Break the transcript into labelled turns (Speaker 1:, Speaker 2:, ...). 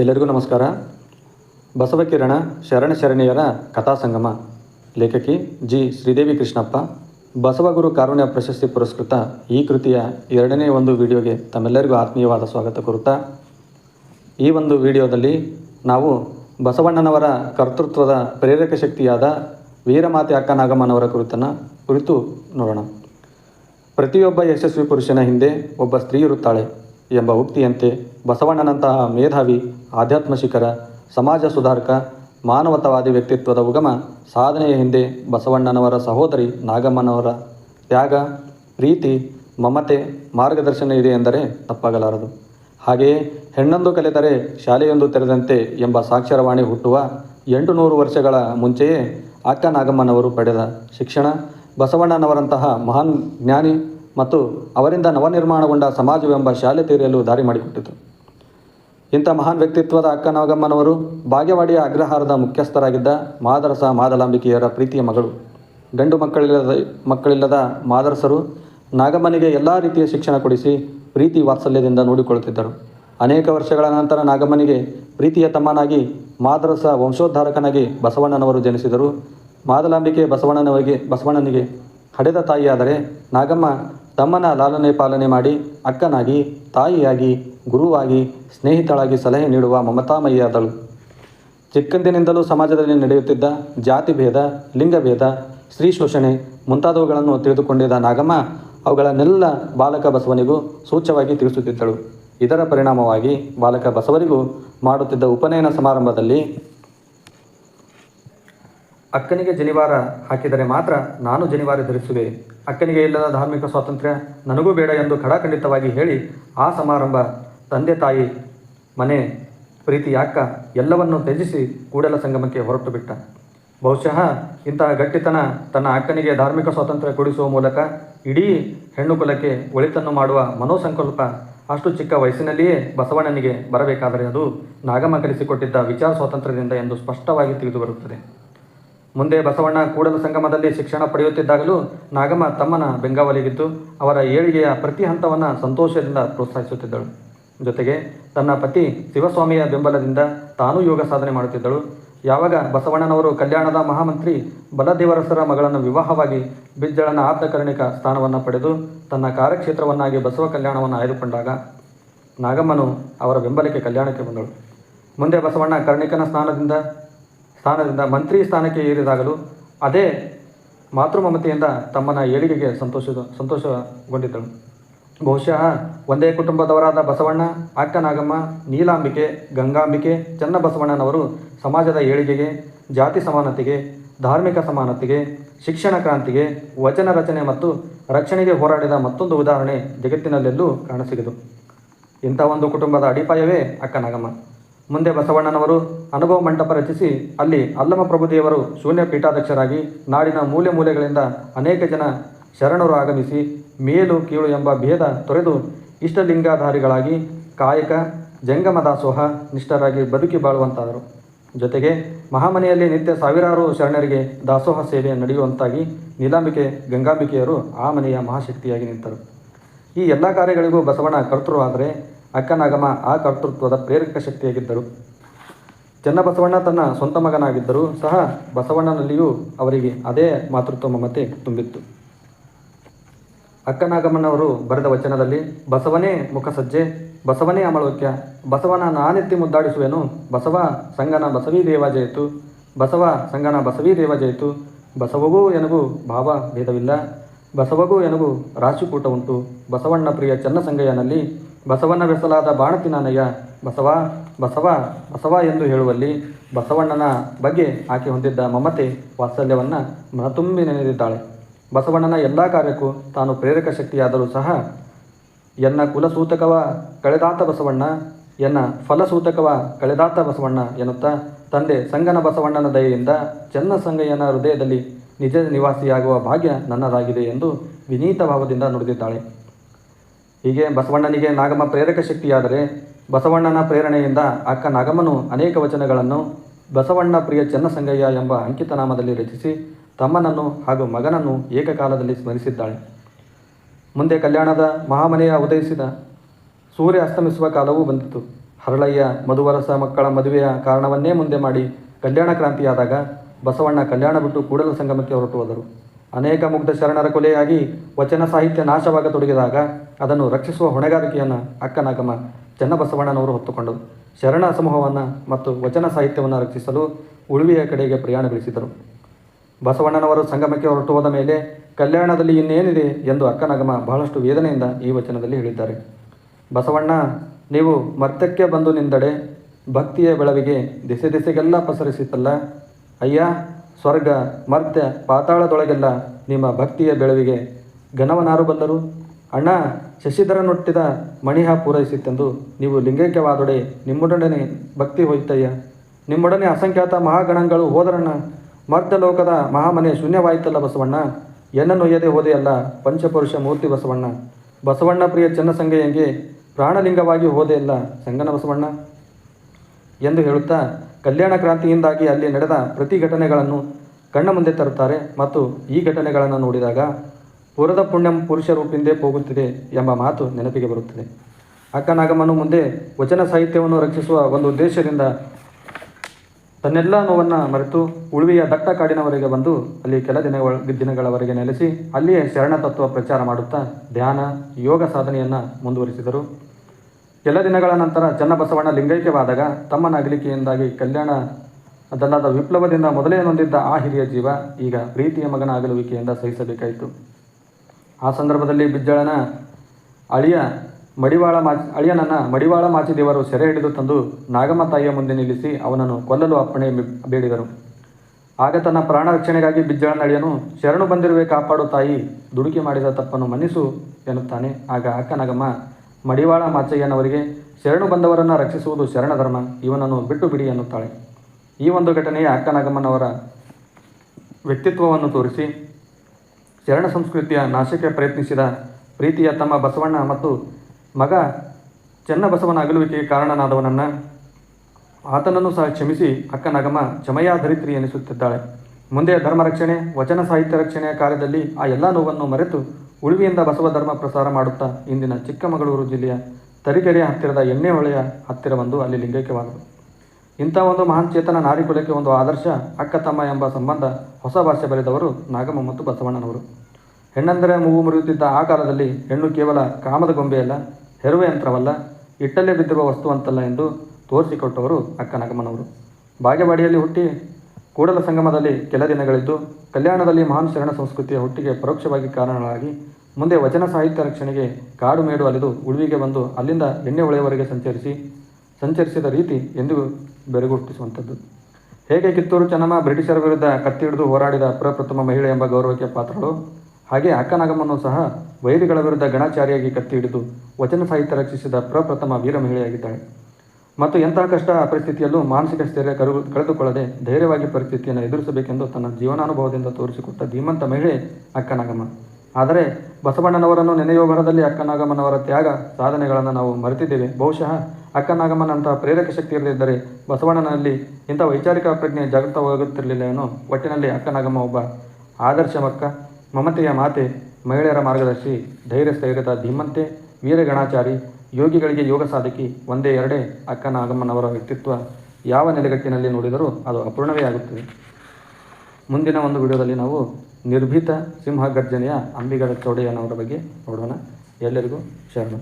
Speaker 1: ಎಲ್ಲರಿಗೂ ನಮಸ್ಕಾರ. ಬಸವಕಿರಣ ಶರಣ ಶರಣೆಯರ ಕಥಾ ಸಂಗಮ. ಲೇಖಕಿ ಜಿ. ಶ್ರೀದೇವಿ ಕೃಷ್ಣಪ್ಪ. ಬಸವಗುರು ಕಾರುಣ್ಯ ಪ್ರಶಸ್ತಿ ಪುರಸ್ಕೃತ ಈ ಕೃತಿಯ ಎರಡನೇ ಒಂದು ವಿಡಿಯೋಗೆ ತಮ್ಮೆಲ್ಲರಿಗೂ ಆತ್ಮೀಯವಾದ ಸ್ವಾಗತ ಕೋರುತ್ತಾ, ಈ ಒಂದು ವಿಡಿಯೋದಲ್ಲಿ ನಾವು ಬಸವಣ್ಣನವರ ಕರ್ತೃತ್ವದ ಪ್ರೇರಕ ಶಕ್ತಿಯಾದ ವೀರಮಾತೆ ಅಕ್ಕನಾಗಮ್ಮನವರ ಕುರಿತನ್ನು ಕುರಿತು ನೋಡೋಣ. ಪ್ರತಿಯೊಬ್ಬ ಯಶಸ್ವಿ ಪುರುಷನ ಹಿಂದೆ ಒಬ್ಬ ಸ್ತ್ರೀ ಇರುತ್ತಾಳೆ. ಎಂಬ ಉಕ್ತಿಯಂತೆ ಬಸವಣ್ಣನಂತಹ ಮೇಧಾವಿ, ಆಧ್ಯಾತ್ಮ ಶಿಖರ, ಸಮಾಜ ಸುಧಾರಕ, ಮಾನವತಾವಾದಿ ವ್ಯಕ್ತಿತ್ವದ ಉಗಮ ಸಾಧನೆಯ ಹಿಂದೆ ಬಸವಣ್ಣನವರ ಸಹೋದರಿ ನಾಗಮ್ಮನವರ ತ್ಯಾಗ, ಪ್ರೀತಿ, ಮಮತೆ ಮಾರ್ಗದರ್ಶನ ಇದೆ ಎಂದರೆ ತಪ್ಪಾಗಲಾರದು. ಹಾಗೆಯೇ ಹೆಣ್ಣೊಂದು ಕಲಿತರೆ ಶಾಲೆಯೊಂದು ತೆರೆದಂತೆ ಎಂಬ ಸಾಕ್ಷರವಾಣಿ ಹುಟ್ಟುವ ಎಂಟು ನೂರು ವರ್ಷಗಳ ಮುಂಚೆಯೇ ಅಕ್ಕ ನಾಗಮ್ಮನವರು ಪಡೆದ ಶಿಕ್ಷಣ ಬಸವಣ್ಣನವರಂತಹ ಮಹಾನ್ ಜ್ಞಾನಿ ಮತ್ತು ಅವರಿಂದ ನವನಿರ್ಮಾಣಗೊಂಡ ಸಮಾಜವೆಂಬ ಶಾಲೆ ತೆರೆಯಲು ದಾರಿ ಮಾಡಿಕೊಟ್ಟಿತು. ಇಂಥ ಮಹಾನ್ ವ್ಯಕ್ತಿತ್ವದ ಅಕ್ಕ ನಾಗಮ್ಮನವರು ಬಾಗೇವಾಡಿಯ ಅಗ್ರಹಾರದ ಮುಖ್ಯಸ್ಥರಾಗಿದ್ದ ಮಾದರಸ ಮಾದಲಾಂಬಿಕೆಯರ ಪ್ರೀತಿಯ ಮಗಳು. ಗಂಡು ಮಕ್ಕಳಿಲ್ಲದ ಮಕ್ಕಳಿಲ್ಲದ ಮಾದರಸರು ನಾಗಮ್ಮನಿಗೆ ಎಲ್ಲ ರೀತಿಯ ಶಿಕ್ಷಣ ಕೊಡಿಸಿ ಪ್ರೀತಿ ವಾತ್ಸಲ್ಯದಿಂದ ನೋಡಿಕೊಳ್ಳುತ್ತಿದ್ದರು. ಅನೇಕ ವರ್ಷಗಳ ನಂತರ ನಾಗಮ್ಮನಿಗೆ ಪ್ರೀತಿಯ ತಮ್ಮನಾಗಿ ಮಾದರಸ ವಂಶೋದ್ಧಾರಕನಾಗಿ ಬಸವಣ್ಣನವರು ಜನಿಸಿದರು. ಮಾದಲಾಂಬಿಕೆ ಬಸವಣ್ಣನವರಿಗೆ ಬಸವಣ್ಣನಿಗೆ ಹಡೆದ ತಾಯಿಯಾದರೆ ನಾಗಮ್ಮ ತಮ್ಮನ ಲಾಲನೆ ಪಾಲನೆ ಮಾಡಿ ಅಕ್ಕನಾಗಿ, ತಾಯಿಯಾಗಿ, ಗುರುವಾಗಿ, ಸ್ನೇಹಿತಳಾಗಿ ಸಲಹೆ ನೀಡುವ ಮಮತಾಮಯಿಯಾದಳು. ಚಿಕ್ಕಂದಿನಿಂದಲೂ ಸಮಾಜದಲ್ಲಿ ನಡೆಯುತ್ತಿದ್ದ ಜಾತಿ ಭೇದ ಲಿಂಗಭೇದ, ಸ್ತ್ರೀ ಶೋಷಣೆ ಮುಂತಾದವುಗಳನ್ನು ತಿಳಿದುಕೊಂಡಿದ್ದ ನಾಗಮ್ಮ ಅವುಗಳನ್ನೆಲ್ಲ ಬಾಲಕ ಬಸವನಿಗೂ ಸೂಚ್ಯವಾಗಿ ತಿಳಿಸುತ್ತಿದ್ದಳು. ಇದರ ಪರಿಣಾಮವಾಗಿ ಬಾಲಕ ಬಸವರಿಗೂ ಮಾಡುತ್ತಿದ್ದ ಉಪನಯನ ಸಮಾರಂಭದಲ್ಲಿ ಅಕ್ಕನಿಗೆ ಜನಿವಾರ ಹಾಕಿದರೆ ಮಾತ್ರ ನಾನು ಜನಿವಾರ ಧರಿಸುವೆ. ಅಕ್ಕನಿಗೆ ಇಲ್ಲದ ಧಾರ್ಮಿಕ ಸ್ವಾತಂತ್ರ್ಯ ನನಗೂ ಬೇಡ ಎಂದು ಖಡಾಖಂಡಿತವಾಗಿ ಹೇಳಿ ಆ ಸಮಾರಂಭ ತಂದೆ ತಾಯಿ ಮನೆ ಪ್ರೀತಿ ಅಕ್ಕ ಎಲ್ಲವನ್ನೂ ತ್ಯಜಿಸಿ ಕೂಡಲ ಸಂಗಮಕ್ಕೆ ಹೊರಟು ಬಿಟ್ಟ ಬಹುಶಃ ಇಂತಹ ಗಟ್ಟಿತನ ತನ್ನ ಅಕ್ಕನಿಗೆ ಧಾರ್ಮಿಕ ಸ್ವಾತಂತ್ರ್ಯ ಕೊಡಿಸುವ ಮೂಲಕ ಇಡೀ ಹೆಣ್ಣು ಕುಲಕ್ಕೆ ಒಳಿತನ್ನು ಮಾಡುವ ಮನೋಸಂಕಲ್ಪ ಅಷ್ಟು ಚಿಕ್ಕ ವಯಸ್ಸಿನಲ್ಲಿಯೇ ಬಸವಣ್ಣನಿಗೆ ಬರಬೇಕಾದರೆ ಅದು ನಾಗಮ ಕಲಿಸಿಕೊಟ್ಟಿದ್ದ ವಿಚಾರ ಸ್ವಾತಂತ್ರ್ಯದಿಂದ ಎಂದು ಸ್ಪಷ್ಟವಾಗಿ ತಿಳಿದುಬರುತ್ತದೆ. ಮುಂದೆ ಬಸವಣ್ಣ ಕೂಡಲ ಸಂಗಮದಲ್ಲಿ ಶಿಕ್ಷಣ ಪಡೆಯುತ್ತಿದ್ದಾಗಲೂ ನಾಗಮ್ಮ ತಮ್ಮನ ಬೆಂಗಾವಲಿಗಿದ್ದು ಅವರ ಏಳಿಗೆಯ ಪ್ರತಿ ಹಂತವನ್ನು ಸಂತೋಷದಿಂದ ಪ್ರೋತ್ಸಾಹಿಸುತ್ತಿದ್ದಳು. ಜೊತೆಗೆ ತನ್ನ ಪತಿ ಶಿವಸ್ವಾಮಿಯ ಬೆಂಬಲದಿಂದ ತಾನೂ ಯೋಗ ಸಾಧನೆ ಮಾಡುತ್ತಿದ್ದಳು. ಯಾವಾಗ ಬಸವಣ್ಣನವರು ಕಲ್ಯಾಣದ ಮಹಾಮಂತ್ರಿ ಬಲದೇವರಸರ ಮಗಳನ್ನು ವಿವಾಹವಾಗಿ ಬಿಜ್ಜಳನ ಆಪ್ತಕರ್ಣಿಕ ಸ್ಥಾನವನ್ನು ಪಡೆದು ತನ್ನ ಕಾರ್ಯಕ್ಷೇತ್ರವನ್ನಾಗಿ ಬಸವ ಕಲ್ಯಾಣವನ್ನು ಆಯ್ದುಕೊಂಡಾಗ ನಾಗಮ್ಮನು ಅವರ ಬೆಂಬಲಕ್ಕೆ ಕಲ್ಯಾಣಕ್ಕೆ ಬಂದಳು. ಮುಂದೆ ಬಸವಣ್ಣ ಕರ್ಣಿಕನ ಸ್ನಾನದಿಂದ ಸ್ಥಾನದಿಂದ ಮಂತ್ರಿ ಸ್ಥಾನಕ್ಕೆ ಏರಿದಾಗಲೂ ಅದೇ ಮಾತೃಮಮತೆಯಿಂದ ತಮ್ಮನ ಏಳಿಗೆಗೆ ಸಂತೋಷ ಸಂತೋಷಗೊಂಡಿದ್ದಳು. ಬಹುಶಃ ಒಂದೇ ಕುಟುಂಬದವರಾದ ಬಸವಣ್ಣ ಅಕ್ಕನಾಗಮ್ಮ ನೀಲಾಂಬಿಕೆ, ಗಂಗಾಂಬಿಕೆ, ಚನ್ನಬಸವಣ್ಣನವರು ಸಮಾಜದ ಏಳಿಗೆಗೆ, ಜಾತಿ ಸಮಾನತೆಗೆ, ಧಾರ್ಮಿಕ ಸಮಾನತೆಗೆ, ಶಿಕ್ಷಣ ಕ್ರಾಂತಿಗೆ, ವಚನ ರಚನೆ ಮತ್ತು ರಕ್ಷಣೆಗೆ ಹೋರಾಡಿದ ಮತ್ತೊಂದು ಉದಾಹರಣೆ ಜಗತ್ತಿನಲ್ಲೆಲ್ಲೂ ಕಾಣಸಿಗದು. ಇಂಥ ಒಂದು ಕುಟುಂಬದ ಅಡಿಪಾಯವೇ ಅಕ್ಕ ನಾಗಮ್ಮ. ಮುಂದೆ ಬಸವಣ್ಣನವರು ಅನುಭವ ಮಂಟಪ ರಚಿಸಿ ಅಲ್ಲಿ ಅಲ್ಲಮ ಪ್ರಭುದೇವರು ಶೂನ್ಯ ಪೀಠಾಧ್ಯಕ್ಷರಾಗಿ ನಾಡಿನ ಮೂಲೆ ಮೂಲೆಗಳಿಂದ ಅನೇಕ ಜನ ಶರಣರು ಆಗಮಿಸಿ ಮೇಲು ಕೀಳು ಎಂಬ ಭೇದ ತೊರೆದು ಇಷ್ಟಲಿಂಗಾಧಾರಿಗಳಾಗಿ ಕಾಯಕ ಜಂಗಮ ದಾಸೋಹ ನಿಷ್ಠರಾಗಿ ಬದುಕಿ ಬಾಳುವಂತಾದರು. ಜೊತೆಗೆ ಮಹಾಮನೆಯಲ್ಲಿ ನಿತ್ಯ ಸಾವಿರಾರು ಶರಣರಿಗೆ ದಾಸೋಹ ಸೇವೆ ನಡೆಯುವಂತಾಗಿ ನೀಲಾಂಬಿಕೆ, ಗಂಗಾಂಬಿಕೆಯರು ಆ ಮನೆಯ ಮಹಾಶಕ್ತಿಯಾಗಿ ನಿಂತರು. ಈ ಎಲ್ಲ ಕಾರ್ಯಗಳಿಗೂ ಬಸವಣ್ಣ ಕರ್ತೃ ಆದರೆ ಅಕ್ಕನಾಗಮ ಆ ಕರ್ತೃತ್ವದ ಪ್ರೇರಕ ಶಕ್ತಿಯಾಗಿದ್ದರು. ಚನ್ನಬಸವಣ್ಣ ತನ್ನ ಸ್ವಂತ ಮಗನಾಗಿದ್ದರೂ ಸಹ ಬಸವಣ್ಣನಲ್ಲಿಯೂ ಅವರಿಗೆ ಅದೇ ಮಾತೃತ್ವ ಮಮತೆ ತುಂಬಿತ್ತು. ಅಕ್ಕನಾಗಮ್ಮನವರು ಬರೆದ ವಚನದಲ್ಲಿ, ಬಸವನೇ ಮುಖಸಜ್ಜೆ ಬಸವನೇ ಅಮಳೋಕ್ಯ ಬಸವನ ನಾನೆತ್ತಿ ಮುದ್ದಾಡಿಸುವೆನು, ಬಸವ ಸಂಗನ ಬಸವೀ ದೇವ ಜಯಿತು, ಬಸವ ಸಂಗನ ಬಸವೀ ದೇವ ಜಯಿತು, ಬಸವಗೂ ಎನಗೂ ಭಾವ ಭೇದವಿಲ್ಲ, ಬಸವಗೂ ಎನಗೂ ರಾಶಿಕೂಟ ಉಂಟು, ಬಸವಣ್ಣ ಪ್ರಿಯ ಚನ್ನಸಂಗಯ್ಯನಲ್ಲಿ ಬಸವನ ಬೆಸಲಾದ ಬಾಣತಿನಾನಯ್ಯ ಬಸವ ಬಸವ ಬಸವ ಎಂದು ಹೇಳುವಲ್ಲಿ ಬಸವಣ್ಣನ ಬಗ್ಗೆ ಆಕೆ ಹೊಂದಿದ್ದ ಮಮತೆ ವಾತ್ಸಲ್ಯವನ್ನು ಮನತುಂಬಿ ನೆನೆದಿದ್ದಾಳೆ. ಬಸವಣ್ಣನ ಎಲ್ಲ ಕಾರ್ಯಕ್ಕೂ ತಾನು ಪ್ರೇರಕ ಶಕ್ತಿಯಾದರೂ ಸಹ ಎನ್ನ ಕುಲಸೂತಕವ ಕಳೆದಾತ ಬಸವಣ್ಣ, ಎನ್ನ ಫಲಸೂತಕವ ಕಳೆದಾತ ಬಸವಣ್ಣ ಎನ್ನುತ್ತಾ ತಂದೆ ಸಂಗನ ಬಸವಣ್ಣನ ದಯೆಯಿಂದ ಚೆನ್ನ ಸಂಗಯ್ಯನ ಹೃದಯದಲ್ಲಿ ನಿಜ ನಿವಾಸಿಯಾಗುವ ಭಾಗ್ಯ ನನ್ನದಾಗಿದೆ ಎಂದು ವಿನೀತ ಭಾವದಿಂದ ನುಡಿದಿದ್ದಾಳೆ. ಹೀಗೆ ಬಸವಣ್ಣನಿಗೆ ನಾಗಮ್ಮ ಪ್ರೇರಕ ಶಕ್ತಿಯಾದರೆ ಬಸವಣ್ಣನ ಪ್ರೇರಣೆಯಿಂದ ಅಕ್ಕ ನಾಗಮ್ಮನು ಅನೇಕ ವಚನಗಳನ್ನು ಬಸವಣ್ಣ ಪ್ರಿಯ ಚೆನ್ನಸಂಗಯ್ಯ ಎಂಬ ಅಂಕಿತನಾಮದಲ್ಲಿ ರಚಿಸಿ ತಮ್ಮನನ್ನು ಹಾಗೂ ಮಗನನ್ನು ಏಕಕಾಲದಲ್ಲಿ ಸ್ಮರಿಸಿದ್ದಾಳೆ. ಮುಂದೆ ಕಲ್ಯಾಣದ ಮಹಾಮನೆಯ ಉದಯಿಸಿದ ಸೂರ್ಯ ಅಸ್ತಮಿಸುವ ಕಾಲವೂ ಬಂದಿತು. ಹರಳಯ್ಯ, ಮಧುವರಸ, ಮಕ್ಕಳ ಮದುವೆಯ ಕಾರಣವನ್ನೇ ಮುಂದೆ ಮಾಡಿ ಕಲ್ಯಾಣ ಕ್ರಾಂತಿಯಾದಾಗ ಬಸವಣ್ಣ ಕಲ್ಯಾಣ ಬಿಟ್ಟು ಕೂಡಲ ಸಂಗಮಕ್ಕೆ ಹೊರಟು ಹೋದರು. ಅನೇಕ ಮುಗ್ಧ ಶರಣರ ಕೊಲೆಯಾಗಿ ವಚನ ಸಾಹಿತ್ಯ ನಾಶವಾಗತೊಡಗಿದಾಗ ಅದನ್ನು ರಕ್ಷಿಸುವ ಹೊಣೆಗಾರಿಕೆಯನ್ನು ಅಕ್ಕನಾಗಮ್ಮ ಚನ್ನಬಸವಣ್ಣನವರು ಹೊತ್ತುಕೊಂಡರು ಶರಣ ಸಮೂಹವನ್ನು ಮತ್ತು ವಚನ ಸಾಹಿತ್ಯವನ್ನು ರಕ್ಷಿಸಲು ಉಳುವಿಯ ಕಡೆಗೆ ಪ್ರಯಾಣ ಬೆಳೆಸಿದರು. ಬಸವಣ್ಣನವರು ಸಂಗಮಕ್ಕೆ ಹೊರಟು ಹೋದ ಮೇಲೆ ಕಲ್ಯಾಣದಲ್ಲಿ ಇನ್ನೇನಿದೆ ಎಂದು ಅಕ್ಕನಗಮ ಬಹಳಷ್ಟು ವೇದನೆಯಿಂದ ಈ ವಚನದಲ್ಲಿ ಹೇಳಿದ್ದಾರೆ. ಬಸವಣ್ಣ, ನೀವು ಮರ್ತಕ್ಕೆ ಬಂದು ನಿಂದಡೆ ಭಕ್ತಿಯ ಬೆಳವಿಗೆ ದಿಸೆ ದಿಸೆಗೆಲ್ಲ ಪಸರಿಸಿತಲ್ಲ ಅಯ್ಯ ಸ್ವರ್ಗ, ಮರ್ತ್ಯ, ಪಾತಾಳದೊಳಗೆಲ್ಲ ನಿಮ್ಮ ಭಕ್ತಿಯ ಬೆಳವಿಗೆ ಘನವನಾರು ಬಂದರು. ಅಣ್ಣ, ಶಶಿಧರನೊಟ್ಟಿದ ಮಣಿಹ ಪೂರೈಸಿತ್ತೆಂದು ನೀವು ಲಿಂಗೈಕ್ಯವಾದೊಡೆ ನಿಮ್ಮೊಡನೆ ಭಕ್ತಿ ಹೋಯ್ತಯ್ಯ. ನಿಮ್ಮೊಡನೆ ಅಸಂಖ್ಯಾತ ಮಹಾಗಣಗಳು ಹೋದರಣ್ಣ. ಮರ್ತ್ಯ ಲೋಕದ ಮಹಾಮನೆ ಶೂನ್ಯವಾಯಿತಲ್ಲ ಬಸವಣ್ಣ. ಎನ್ನನ್ನೊಯ್ಯದೆ ಹೋದೆಯಲ್ಲ ಪಂಚಪುರುಷ ಮೂರ್ತಿ ಬಸವಣ್ಣ. ಬಸವಣ್ಣ ಪ್ರಿಯ ಚನ್ನಸಂಗಯ್ಯಂಗೆ ಪ್ರಾಣಲಿಂಗವಾಗಿ ಹೋದೆಯಲ್ಲ ಸಂಗನ ಬಸವಣ್ಣ. ಎಂದು ಹೇಳುತ್ತಾ ಕಲ್ಯಾಣ ಕ್ರಾಂತಿಯಿಂದಾಗಿ ಅಲ್ಲಿ ನಡೆದ ಪ್ರತಿಘಟನೆಗಳನ್ನು ಕಣ್ಣ ಮುಂದೆ ತರುತ್ತಾರೆ ಮತ್ತು ಈ ಘಟನೆಗಳನ್ನು ನೋಡಿದಾಗ ಪುರದ ಪುಣ್ಯಂ ಪುರುಷ ರೂಪಿಂದೇ ಹೋಗುತ್ತಿದೆ ಎಂಬ ಮಾತು ನೆನಪಿಗೆ ಬರುತ್ತದೆ. ಅಕ್ಕನಾಗಮ್ಮನು ಮುಂದೆ ವಚನ ಸಾಹಿತ್ಯವನ್ನು ರಕ್ಷಿಸುವ ಒಂದು ಉದ್ದೇಶದಿಂದ ತನ್ನೆಲ್ಲ ನೋವನ್ನು ಮರೆತು ಉಳುವಿಯ ದಟ್ಟ ಕಾಡಿನವರೆಗೆ ಬಂದು ಅಲ್ಲಿ ಕೆಲ ದಿನಗಳ ದಿನಗಳವರೆಗೆ ನೆಲೆಸಿ ಅಲ್ಲಿಯೇ ಶರಣ ತತ್ವ ಪ್ರಚಾರ ಮಾಡುತ್ತಾ ಧ್ಯಾನ ಯೋಗ ಸಾಧನೆಯನ್ನು ಮುಂದುವರಿಸಿದರು. ಕೆಲ ದಿನಗಳ ನಂತರ ಚನ್ನಬಸವಣ್ಣ ಲಿಂಗೈಕ್ಯವಾದಾಗ ತಮ್ಮನ ಅಗಲಿಕೆಯಿಂದಾಗಿ ಕಲ್ಯಾಣ ಅದಲ್ಲದ ವಿಪ್ಲವದಿಂದ ಮೊದಲೇ ನೊಂದಿದ್ದ ಆ ಹಿರಿಯ ಜೀವ ಈಗ ಪ್ರೀತಿಯ ಮಗನ ಅಗಲುವಿಕೆಯಿಂದ ಸಹಿಸಬೇಕಾಯಿತು. ಆ ಸಂದರ್ಭದಲ್ಲಿ ಬಿಜ್ಜಳನ ಅಳಿಯ ಮಡಿವಾಳ ಮಾಚಿ ಅಳಿಯನನ್ನ ಮಡಿವಾಳ ಮಾಚಿದೇವರು ಸೆರೆ ಹಿಡಿದು ತಂದು ನಾಗಮ್ಮ ತಾಯಿಯ ಮುಂದೆ ನಿಲ್ಲಿಸಿ ಅವನನ್ನು ಕೊಲ್ಲಲು ಅಪ್ಪಣೆ ಬೇಡಿದರು. ಆಗ ತನ್ನ ಪ್ರಾಣ ರಕ್ಷಣೆಗಾಗಿ ಬಿಜ್ಜಳನ ಅಳಿಯನು ಶರಣು ಬಂದಿರುವೆ ಕಾಪಾಡು ತಾಯಿ, ದುಡುಕಿ ಮಾಡಿದ ತಪ್ಪನ್ನು ಮನ್ನಿಸು ಎನ್ನುತ್ತಾನೆ. ಆಗ ಅಕ್ಕ ನಾಗಮ್ಮ ಮಡಿವಾಳ ಮಾಚಯ್ಯನವರಿಗೆ ಶರಣು ಬಂದವರನ್ನು ರಕ್ಷಿಸುವುದು ಶರಣ ಧರ್ಮ ಇವನನ್ನು ಬಿಟ್ಟು ಬಿಡಿ ಎನ್ನುತ್ತಾಳೆ. ಈ ಒಂದು ಘಟನೆಯ ಅಕ್ಕನಾಗಮ್ಮನವರ ವ್ಯಕ್ತಿತ್ವವನ್ನು ತೋರಿಸಿ, ಶರಣ ಸಂಸ್ಕೃತಿಯ ನಾಶಕ್ಕೆ ಪ್ರಯತ್ನಿಸಿದ ಪ್ರೀತಿಯ ತಮ್ಮ ಬಸವಣ್ಣ ಮತ್ತು ಮಗ ಚೆನ್ನಬಸವನ ಅಗಲುವಿಕೆಗೆ ಕಾರಣನಾದವನನ್ನು ಆತನನ್ನು ಸಹ ಕ್ಷಮಿಸಿ ಅಕ್ಕನಗಮ ಕ್ಷಮೆಯ ಧರಿತ್ರಿ ಎನಿಸುತ್ತಿದ್ದಾಳೆ. ಮುಂದೆ ಧರ್ಮ ರಕ್ಷಣೆ, ವಚನ ಸಾಹಿತ್ಯ ರಕ್ಷಣೆಯ ಕಾರ್ಯದಲ್ಲಿ ಆ ಎಲ್ಲ ನೋವನ್ನು ಮರೆತು ಉಳುವಿಯಿಂದ ಬಸವ ಧರ್ಮ ಪ್ರಸಾರ ಮಾಡುತ್ತಾ ಇಂದಿನ ಚಿಕ್ಕಮಗಳೂರು ಜಿಲ್ಲೆಯ ತರೀಕೆರೆಯ ಹತ್ತಿರದ ಎಣ್ಣೆಹೊಳೆಯ ಹತ್ತಿರ ಬಂದು ಅಲ್ಲಿ ಲಿಂಗೈಕ್ಯವಾದರು ಇಂಥ ಒಂದು ಮಹಾನ್ ಚೇತನ ನಾರಿ ಕುಲಕ್ಕೆ ಒಂದು ಆದರ್ಶ, ಅಕ್ಕ ತಮ್ಮ ಎಂಬ ಸಂಬಂಧ ಹೊಸ ಭಾಷೆ ಬರೆದವರು ನಾಗಮ್ಮ ಮತ್ತು ಬಸವಣ್ಣನವರು. ಹೆಣ್ಣಂದರೆ ಮೂಗು ಮುರಿಯುತ್ತಿದ್ದ ಆ ಕಾಲದಲ್ಲಿ ಹೆಣ್ಣು ಕೇವಲ ಕಾಮದ ಗೊಂಬೆಯಲ್ಲ ಹೆರುವ ಯಂತ್ರವಲ್ಲ, ಇಟ್ಟಲ್ಲೇ ಬಿದ್ದಿರುವ ವಸ್ತು ಅಂತಲ್ಲ ಎಂದು ತೋರಿಸಿಕೊಟ್ಟವರು ಅಕ್ಕ ನಾಗಮ್ಮನವರು. ಬಾಗೇವಾಡಿಯಲ್ಲಿ ಹುಟ್ಟಿ ಕೂಡಲ ಸಂಗಮದಲ್ಲಿ ಕೆಲ ದಿನಗಳಿದ್ದು ಕಲ್ಯಾಣದಲ್ಲಿ ಮಹಾನ್ ಶರಣ ಸಂಸ್ಕೃತಿಯ ಹುಟ್ಟಿಗೆ ಪರೋಕ್ಷವಾಗಿ ಕಾರಣಗಳಾಗಿ ಮುಂದೆ ವಚನ ಸಾಹಿತ್ಯ ರಕ್ಷಣೆಗೆ ಕಾಡು ಮೇಡು ಅಲೆದು ಉಳುವಿಗೆ ಬಂದು ಅಲ್ಲಿಂದ ಎಣ್ಣೆ ಹೊಳೆಯವರೆಗೆ ಸಂಚರಿಸಿ ಸಂಚರಿಸಿದ ರೀತಿ ಎಂದಿಗೂ ಬೆರಗುಟ್ಟಿಸುವಂಥದ್ದು ಹೇಗೆ ಕಿತ್ತೂರು ಚೆನ್ನಮ್ಮ ಬ್ರಿಟಿಷರ ವಿರುದ್ಧ ಕತ್ತಿ ಹಿಡಿದು ಹೋರಾಡಿದ ಪ್ರಪ್ರಥಮ ಮಹಿಳೆ ಎಂಬ ಗೌರವಕ್ಕೆ ಪಾತ್ರಳು, ಹಾಗೆ ಅಕ್ಕನಾಗಮ್ಮನ್ನು ಸಹ ವೈರಿಗಳ ವಿರುದ್ಧ ಗಣಾಚಾರಿಯಾಗಿ ಕತ್ತಿ ಹಿಡಿದು ವಚನ ಸಾಹಿತ್ಯ ರಕ್ಷಿಸಿದ ಪ್ರಪ್ರಥಮ ವೀರ ಮಹಿಳೆಯಾಗಿದ್ದಾಳೆ. ಮತ್ತು ಎಂತಹ ಕಷ್ಟ ಪರಿಸ್ಥಿತಿಯಲ್ಲೂ ಮಾನಸಿಕ ಸ್ಥೈರ್ಯ ಕರು, ಕಳೆದುಕೊಳ್ಳದೆ ಧೈರ್ಯವಾಗಿ ಪರಿಸ್ಥಿತಿಯನ್ನು ಎದುರಿಸಬೇಕೆಂದು ತನ್ನ ಜೀವನಾನುಭವದಿಂದ ತೋರಿಸಿಕೊಟ್ಟ ಧೀಮಂತ ಮಹಿಳೆ ಅಕ್ಕನಾಗಮ್ಮ. ಆದರೆ ಬಸವಣ್ಣನವರನ್ನು ನೆನೆಯುವ ಬರದಲ್ಲಿ ಅಕ್ಕನಾಗಮ್ಮನವರ ತ್ಯಾಗ, ಸಾಧನೆಗಳನ್ನು ನಾವು ಮರೆತಿದ್ದೇವೆ. ಬಹುಶಃ ಅಕ್ಕನಾಗಮ್ಮನಂತಹ ಪ್ರೇರಕ ಶಕ್ತಿ ಇರದಿದ್ದರೆ ಬಸವಣ್ಣನಲ್ಲಿ ಇಂಥ ವೈಚಾರಿಕ ಪ್ರಜ್ಞೆ ಜಾಗೃತವಾಗುತ್ತಿರಲಿಲ್ಲ ಒಟ್ಟಿನಲ್ಲಿ ಅಕ್ಕನಾಗಮ್ಮ ಒಬ್ಬ ಆದರ್ಶ ಮಕ್ಕ ಮಮತೆಯ ಮಾತೆ, ಮಹಿಳೆಯರ ಮಾರ್ಗದರ್ಶಿ ಧೈರ್ಯ ಸ್ಥೈರ್ಯದ ಧೀಮಂತೆ, ವೀರಗಣಾಚಾರಿ ಯೋಗಿಗಳಿಗೆ ಯೋಗ ಸಾಧಕಿ ಒಂದೇ ಎರಡೇ ಅಕ್ಕನ ಆಗಮನವರ ವ್ಯಕ್ತಿತ್ವ ಯಾವ ನೆಲೆಗಟ್ಟಿನಲ್ಲಿ ನೋಡಿದರೂ ಅದು ಅಪೂರ್ಣವೇ ಆಗುತ್ತದೆ. ಮುಂದಿನ ಒಂದು ವಿಡಿಯೋದಲ್ಲಿ ನಾವು ನಿರ್ಭೀತ ಸಿಂಹ ಗರ್ಜನೆಯ ಅಂಬಿಗರ ಚೌಡಯ್ಯನವರ ಬಗ್ಗೆ ನೋಡೋಣ. ಎಲ್ಲರಿಗೂ ಶರಣ.